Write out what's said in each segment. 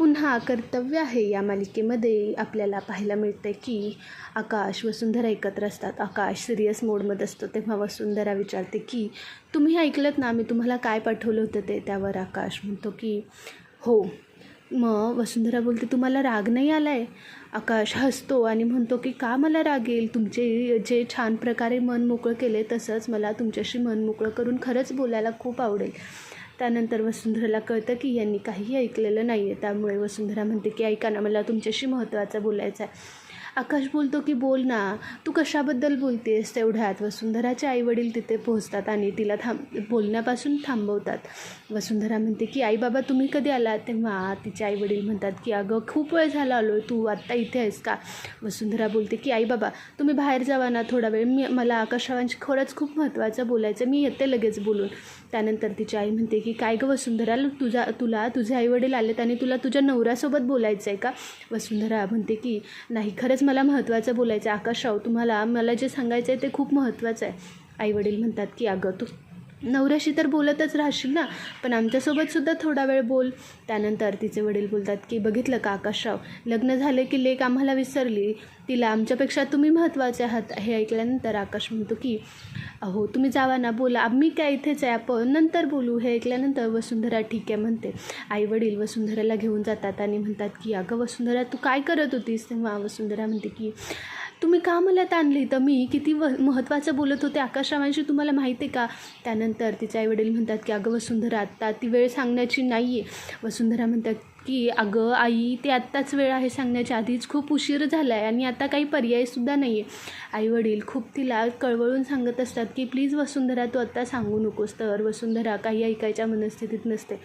पुन्हा कर्तव्य आहे या मालिकेमध्ये आपल्याला पाहायला मिळतं की आकाश वसुंधरा एकत्र असतात आकाश सिरियस मोडमध्ये असतो तेव्हा वसुंधरा विचारते की तुम्ही ऐकलत ना? मी तुम्हाला काय पाठवलं होतं? ते त्यावर आकाश म्हणतो की हो. मग वसुंधरा बोलते तुम्हाला राग नाही आला आहे आकाश हसतो आणि म्हणतो की का मला राग येईल? तुमचे जे छान प्रकारे मन मोकळं केले तसंच मला तुमच्याशी मन मोकळं करून खरंच बोलायला खूप आवडेल. त्यानंतर वसुंधराला कळतं की यांनी काही ऐकलेलं नाही आहे त्यामुळे वसुंधरा म्हणते की ऐका ना मला तुमच्याशी महत्त्वाचं बोलायचं आहे आकाश बोलतो की बोल ना. तू कशाबद्दल बोलतेस तेवढ्यात वसुंधराचे आईवडील तिथे पोहोचतात आणि तिला थांब बोलण्यापासून थांबवतात. वसुंधरा म्हणते की आई बाबा तुम्ही कधी आलात? तेव्हा तिचे आईवडील म्हणतात की अगं खूप वेळ झाला आलो आहे तू आत्ता इथे आहेस का? वसुंधरा बोलते की आई बाबा तुम्ही बाहेर जावा ना थोडा वेळ. मी मला आकाशरावांशी खरंच खूप महत्त्वाचं बोलायचं. मी येते लगेच बोलून. त्यानंतर तिची आई म्हणते की काय गं वसुंधरा तुझा तुला तुझे आईवडील आलेत आणि तुला तुझ्या नवऱ्यासोबत बोलायचं आहे का? वसुंधरा म्हणते की नाही खरंच मला महत्त्वाचं बोलायचं. आहे आकाशराव तुम्हाला मला जे सांगायचं आहे ते खूप महत्त्वाचं आहे. आईवडील म्हणतात की अगं तू नवऱ्याशी तर बोलतच राहशील ना. पण आमच्यासोबतसुद्धा थोडा वेळ बोल. त्यानंतर तिचे वडील बोलतात की बघितलं का आकाशराव? लग्न झाले की लेक आम्हाला विसरली. तिला आमच्यापेक्षा तुम्ही महत्त्वाचे आहात. हे ऐकल्यानंतर आकाश म्हणतो की अहो तुम्ही जावा ना बोला. आम्ही काय इथेच आहे. आपण नंतर बोलू. हे ऐकल्यानंतर वसुंधरा ठीक आहे म्हणते. आई वडील वसुंधराला घेऊन जातात आणि म्हणतात की अगं वसुंधरा तू काय करत होतीस? तेव्हा वसुंधरा म्हणते की तुम्ही का मला आणली? तर मी किती व महत्त्वाचं बोलत होते. आकाशरावांशी तुम्हाला माहिती आहे का? त्यानंतर तिचे आईवडील म्हणतात की अगं वसुंधरा आत्ता ती वेळ सांगण्याची नाही आहे वसुंधरा म्हणतात की अगं आई ते आत्ताच वेळ आहे सांगण्याच्या आधीच खूप उशीर झाला आहे आणि आता काही पर्यायसुद्धा नाही आहे आईवडील खूप तिला कळवळून सांगत असतात की प्लीज वसुंधरा तू आत्ता सांगू नकोस. तर वसुंधरा काही ऐकायच्या मनस्थितीत नसते.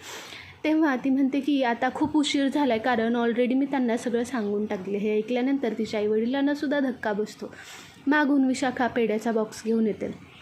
तेव्हा ती म्हणते की आता खूप उशीर झाला आहे कारण ऑलरेडी मी त्यांना सगळं सांगून टाकले. हे ऐकल्यानंतर तिच्या आईवडिलांनासुद्धा धक्का बसतो. मागून विशाखा पेड्याचा बॉक्स घेऊन येते.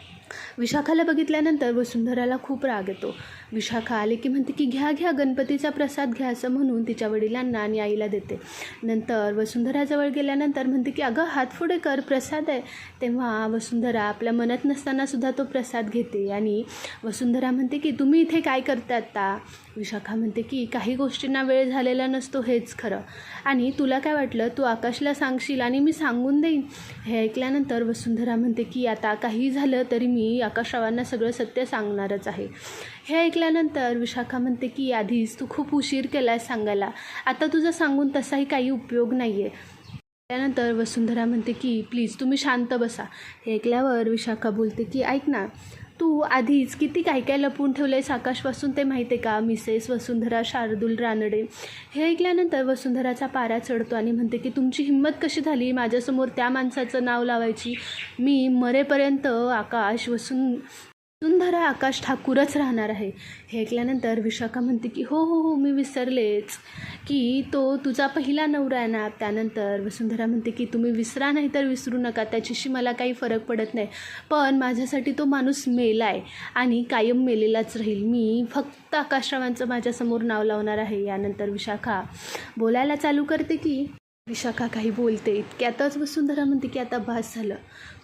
विशाखाला बघितल्यानंतर वसुंधराला खूप राग येतो. विशाखा आले की म्हणते की घ्या घ्या गणपतीचा प्रसाद घ्या असं म्हणून तिच्या वडिलांना आणि आईला देते. नंतर वसुंधराजवळ गेल्यानंतर म्हणते की अगं हात पुढे कर प्रसाद आहे. तेव्हा वसुंधरा आपल्या मनात नसतानासुद्धा तो प्रसाद घेते आणि वसुंधरा म्हणते की तुम्ही इथे काय करता आता? विशाखा म्हणते की काही गोष्टींना वेळ झालेला नसतो हेच खरं. आणि तुला काय वाटलं? तू आकाशला सांगशील आणि मी सांगून देईन. हे ऐकल्यानंतर वसुंधरा म्हणते की आता काही झालं तरी मी आकाशरावांना सगळं सत्य सांगणारच आहे. हे ऐकल्यानंतर विशाखा म्हणते की आधीच तू खूप उशीर केला आहे सांगायला. आता तुझं सांगून तसाही काही उपयोग नाही आहे त्यानंतर वसुंधरा म्हणते की प्लीज तुम्ही शांत बसा. हे ऐकल्यावर विशाखा बोलते की ऐक ना तू आधीच किती काय काय लपून ठेवलं आहेस आकाशपासून ते माहिती आहे का? मिसेस वसुंधरा शार्दूल रानडे. हे ऐकल्यानंतर वसुंधराचा पारा चढतो आणि म्हणते की तुमची हिंमत कशी झाली? माझ्यासमोर त्या माणसाचं नाव लावायची. मी मरेपर्यंत आकाश वसुं वसुंधरा आकाश ठाकूरच राहणार आहे. हे ऐकल्यानंतर विशाखा म्हणते की हो हो हो मी विसरलेच की तो तुझा पहिला नवरा आहे ना? त्यानंतर वसुंधरा म्हणते की तुम्ही विसरा नाही तर विसरू नका त्याच्याशी मला काही फरक पडत नाही. पण माझ्यासाठी तो माणूस मेला आहे आणि कायम मेलेलाच राहील. मी फक्त आकाशरावांचं माझ्यासमोर नाव लावणार आहे. यानंतर विशाखा बोलायला चालू करते की विशाखा काही बोलते. इतक्यातच वसुंधरा म्हणते की आता भास झालं.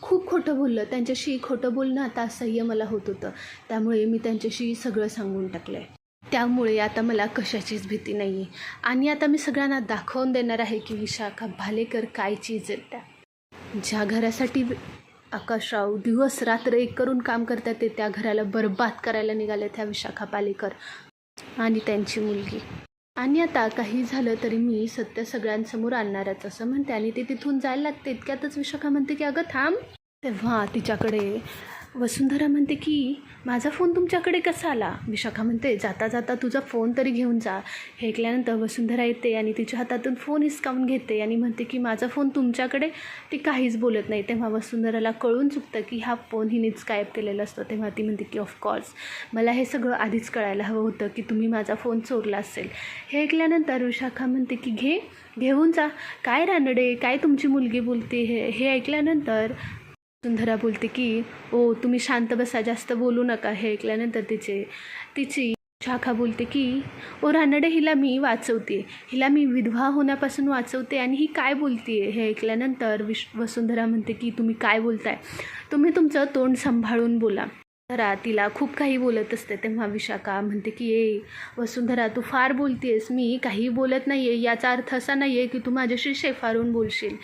खूप खोटं बोललं. त्यांच्याशी खोटं बोलणं आता असह्य मला होत होतं. त्यामुळे मी त्यांच्याशी सगळं सांगून टाकलं आहे त्यामुळे आता मला कशाचीच भीती नाही आहे आणि आता मी सगळ्यांना दाखवून देणार आहे की विशाखा भालेकर काय चीज आहेत त्या. ज्या घरासाठी आकाशराव दिवस रात्र एक करून काम करतात ते त्या घराला बरबाद करायला निघाले त्या विशाखा पालेकर आणि त्यांची मुलगी. आणि आता काही झालं तरी मी सत्य सगळ्यांसमोर आणणारच. असं म्हणते आणि ते तिथून जायला लागते. इतक्यातच विशाखा म्हणते की अगं थांब. तेव्हा तिच्याकडे वसुंधरा म्हणते की माझा फोन तुमच्याकडे कसा आला? विशाखा म्हणते जाता जाता तुझा फोन तरी घेऊन जा. हे ऐकल्यानंतर वसुंधरा येते आणि तिच्या हातातून फोन हिसकावून घेते आणि म्हणते की माझा फोन तुमच्याकडे? ती काहीच बोलत नाही. तेव्हा वसुंधराला कळून चुकतं की हा फोन हिनेच गायब केलेला असतो. तेव्हा ती म्हणते की ऑफकोर्स मला हे सगळं आधीच कळायला हवं होतं की तुम्ही माझा फोन चोरला असेल. हे ऐकल्यानंतर विशाखा म्हणते की घे घेऊन जा. काय रानडे? काय तुमची मुलगी बोलते? हे हे ऐकल्यानंतर सुंदरा बोलते की ओ तुम्ही शांत बसा जास्त बोलू नका हे ऐकल्यानंतर तिचे तिची शाखा बोलते की ओ रानडे हिला मी वाचवते. हिला मी विधवा होण्यापासून वाचवते आणि ही काय बोलते हे ऐकल्यानंतर विश वसुंधरा म्हणते की तुम्ही काय बोलताय? तुम्ही तुमचं तोंड सांभाळून बोला. वसुंधरा तिला खूप काही बोलत असते. तेव्हा विशाखा म्हणते की ए वसुंधरा तू फार बोलतेस. मी काही बोलत नाही आहे याचा अर्थ असा नाही आहे की तू माझ्याशी शेफारून बोलशील.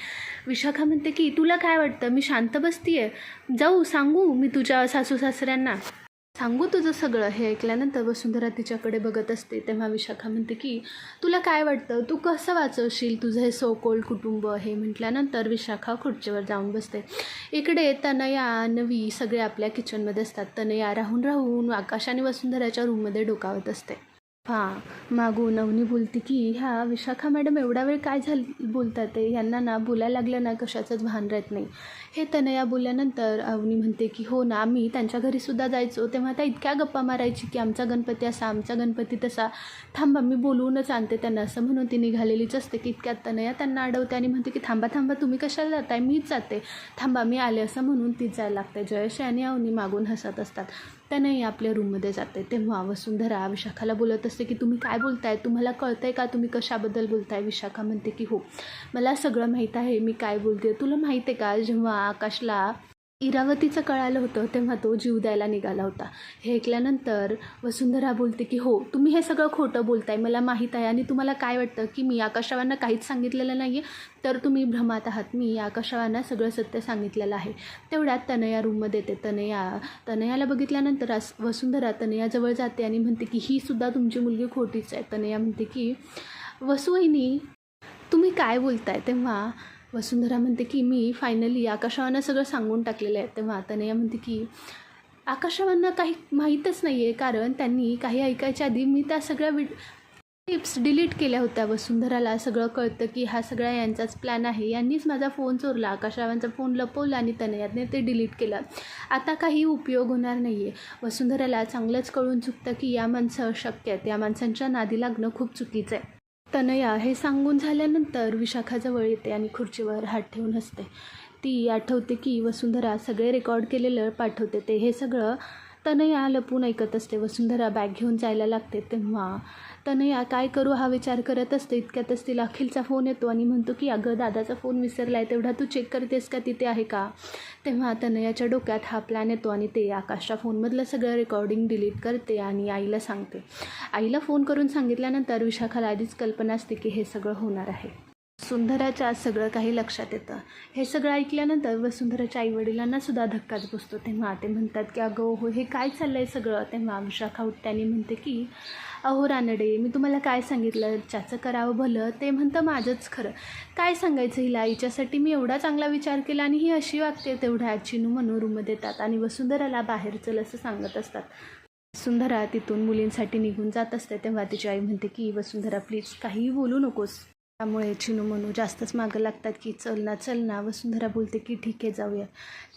विशाखा म्हणते की तुला काय वाटतं? मी शांत बसती आहे जाऊ सांगू मी तुझ्या सासू सासऱ्यांना सांगू तुझं सगळं हे ऐकल्यानंतर वसुंधरा तिच्याकडे बघत असते. तेव्हा विशाखा म्हणते की तुला काय वाटतं? तू कसं वाचवशील तुझं हे सो कुटुंब? हे म्हटल्यानंतर विशाखा खुर्चीवर जाऊन बसते. इकडे तनया नवी सगळे आपल्या किचनमध्ये असतात. तनया राहून राहून आकाश आणि वसुंधराच्या रूममध्ये डोकावत असते. हां मागून अवनी बोलते की ह्या विशाखा मॅडम एवढा वेळ काय झाल बोलतात ते? यांना ना बोलायला लागलं ना कशाचंच भान राहत नाही. हे तनया बोलल्यानंतर अवनी म्हणते की हो ना आम्ही त्यांच्या घरीसुद्धा जायचो. तेव्हा त्या इतक्या गप्पा मारायची की आमचा गणपती असा आमचा गणपती तसा. थांबा मी बोलवूनच आणते त्यांना. असं म्हणून ती निघालेलीच असते की इतक्यात तनया त्यांना अडवते आणि म्हणते की थांबा थांबा तुम्ही कशाला जाताय? मीच जाते. थांबा मी आले. असं म्हणून तीच जायला लागते. जयश आणि अवनी मागून हसत असतात. त्यानंही आपल्या रूममध्ये जाते तेव्हा वसुंधरा विशाखाला बोलत असते की तुम्ही काय बोलताय? तुम्हाला कळतंय का तुम्ही कशाबद्दल बोलताय? विशाखा म्हणते की हो मला सगळं माहीत आहे मी काय बोलते तुला माहीत आहे का? जेव्हा आकाशला इरावतीचं कळालं होतं तेव्हा तो जीव द्यायला निघाला होता. हे ऐकल्यानंतर वसुंधरा बोलते की हो तुम्ही हे सगळं खोटं बोलताय मला माहीत आहे आणि तुम्हाला काय वाटतं की मी आकाशवांना काहीच सांगितलेलं नाही आहे तर तुम्ही भ्रमात आहात. मी आकाशवांना सगळं सत्य सांगितलेलं आहे. तेवढ्यात तनया रूममध्ये येते. तनया तनयाला बघितल्यानंतर आस- वसुंधरा तनयाजवळ जाते आणि म्हणते की ही सुद्धा तुमची मुलगी खोटीच आहे. तनया म्हणते की वसुईनी तुम्ही काय बोलताय? तेव्हा वसुंधरा म्हणते की मी फायनली आकाशवांना सगळं सांगून टाकलेलं आहे. तेव्हा तनया म्हणते की आकाशवांना काही माहीतच नाही आहे कारण त्यांनी काही ऐकायच्या आधी मी त्या सगळ्या वि टिप्स डिलीट केल्या होत्या वसुंधराला. सगळं कळतं की हा सगळा यांचाच प्लॅन आहे. यांनीच माझा फोन चोरला. आकाशरावांचा फोन लपवला आणि तनयातने ते डिलीट केलं. आता काही उपयोग होणार नाही आहे वसुंधराला चांगलंच कळून चुकतं की या माणसं अशक्य आहेत. या माणसांच्या नादी लागणं खूप चुकीचं आहे. तनया हे सांगून झाल्यानंतर विशाखाजवळ येते आणि खुर्चीवर हात ठेवून हसते. ती आठवते की वसुंधरा सगळे रेकॉर्ड केलेलं पाठवते. ते हे सगळं तनया लपून ऐकत असते. वसुंधरा बॅग घेऊन जायला लागते तेव्हा. तनया काय करू हा विचार करत असते. इतक्यातच तिला अखिलचा फोन येतो आणि म्हणतो की अगं दादाचा फोन विसरला आहे तेवढा तू चेक करतेस का? तिथे आहे का? तेव्हा तनयाच्या डोक्यात हा प्लॅन येतो आणि ते आकाशच्या फोनमधलं सगळं रेकॉर्डिंग डिलीट करते आणि आईला सांगते. आईला फोन करून सांगितल्यानंतर विशाखाला आधीच कल्पना असते की हे सगळं होणार आहे. सुंदराच्या सगळं काही लक्षात येतं. हे सगळं ऐकल्यानंतर वसुंधराच्या आईवडिलांना सुद्धा धक्काच बसतो. तेव्हा ते म्हणतात की अगं हो हे काय चाललं आहे सगळं? तेव्हा विशाखा उठते म्हणते की अहो रानडे मी तुम्हाला काय सांगितलं? ज्याचं करावं भलं ते म्हणतं माझंच खरं. काय सांगायचं हिला? हिच्यासाठी मी एवढा चांगला विचार केला आणि ही अशी वागते तेवढ्या चिनू म्हणून रूममध्ये येतात आणि वसुंधराला बाहेर चल असं सांगत असतात. वसुंधरा तिथून मुलींसाठी निघून जात असते. तेव्हा तिची आई म्हणते की वसुंधरा प्लीज काहीही बोलू नकोस. त्यामुळे चिनू मनू जास्तच मागं लागतात की चल ना चल ना वसुंधरा बोलते की ठीक आहे जाऊया.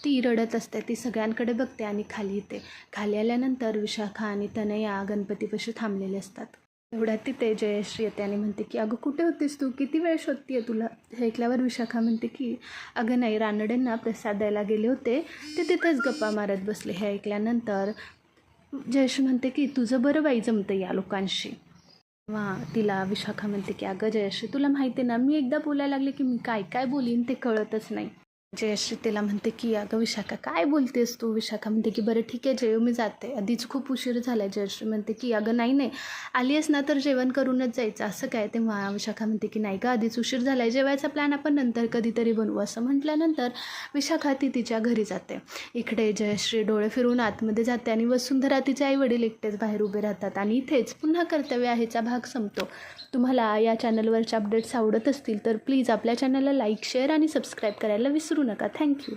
ती रडत असते ती सगळ्यांकडे बघते आणि खाली येते. खाली आल्यानंतर विशाखा आणि तनया गणपतीपाशी थांबलेले असतात. एवढ्यात तिथे जयश्री येते आणि म्हणते की अगं कुठे होतीस तू? किती वेळ शोधतीये तुला? हे ऐकल्यावर विशाखा म्हणते की अगं नाही रानडेंना प्रसाद द्यायला गेले होते. ते तिथेच गप्पा मारत बसले. हे ऐकल्यानंतर जयश्री म्हणते की तुझं बरं बाई जमतं या लोकांशी. वा तिला विशाखा म्हणते की अगं जयश्री तुला माहिती आहे ना मी एकदा बोलायला लागले की मी काय काय बोलीन ते कळतच नाही. जयश्री तिला म्हणते की अगं विशाखा काय बोलतेस तू? विशाखा म्हणते की बरं ठीक आहे जय मी जाते. आधीच खूप उशीर झाला आहे जयश्री म्हणते की अगं नाही नाही आली आहेस ना तर जेवण करूनच जायचं. असं काय? तेव्हा विशाखा म्हणते की नाही का आधीच उशीर झाला आहे जेवायचा प्लॅन आपण नंतर कधीतरी बनवू. असं म्हटल्यानंतर विशाखा ती तिच्या घरी जाते. इकडे जयश्री डोळे फिरून आतमध्ये जाते आणि वसुंधरा तिचे आई वडील एकटेच बाहेर उभे राहतात आणि इथेच पुन्हा कर्तव्य आहेचा भाग संपतो. तुम्हाला या चॅनलवरचे अपडेट्स आवडत असतील तर प्लीज आपल्या चॅनलला लाईक शेअर आणि सबस्क्राईब करायला विसरू नका. थँक्यू